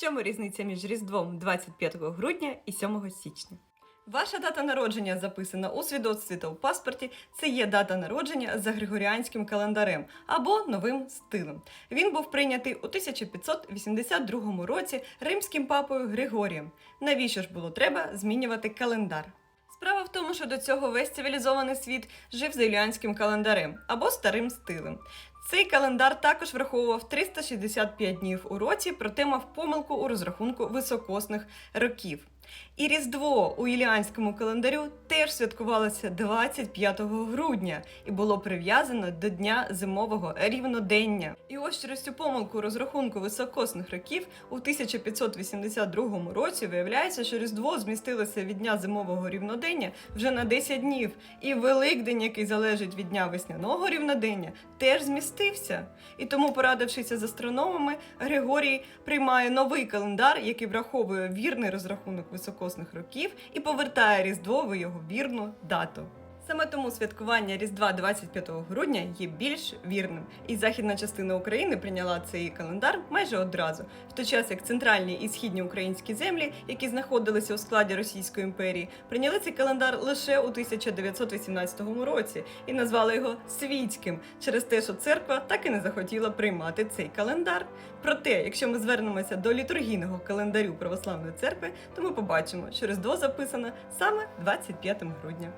чому різниця між Різдвом 25 грудня і 7 січня? Ваша дата народження записана у свідоцтві та у паспорті. Це є дата народження за григоріанським календарем або новим стилем. Він був прийнятий у 1582 році римським папою Григорієм. Навіщо ж було треба змінювати календар? Справа в тому, що до цього весь цивілізований світ жив за юліанським календарем або старим стилем. Цей календар також враховував 365 днів у році, проте мав помилку у розрахунку високосних років. І Різдво у юліанському календарю теж святкувалося 25 грудня і було прив'язано до дня зимового рівнодення. І ось через цю помилку розрахунку високосних років у 1582 році виявляється, що Різдво змістилося від дня зимового рівнодення вже на 10 днів, і Великдень, який залежить від дня весняного рівнодення, теж змістився. І тому, порадившися з астрономами, Григорій приймає новий календар, який враховує вірний розрахунок високосних років і повертає Різдво в його вірну дату. Саме тому святкування Різдва 25 грудня є більш вірним, і західна частина України прийняла цей календар майже одразу, в той час як центральні і східні українські землі, які знаходилися у складі Російської імперії, прийняли цей календар лише у 1918 році і назвали його світським через те, що церква так і не захотіла приймати цей календар. Проте, якщо ми звернемося до літургійного календарю православної церкви, то ми побачимо, що Різдво записано саме 25 грудня.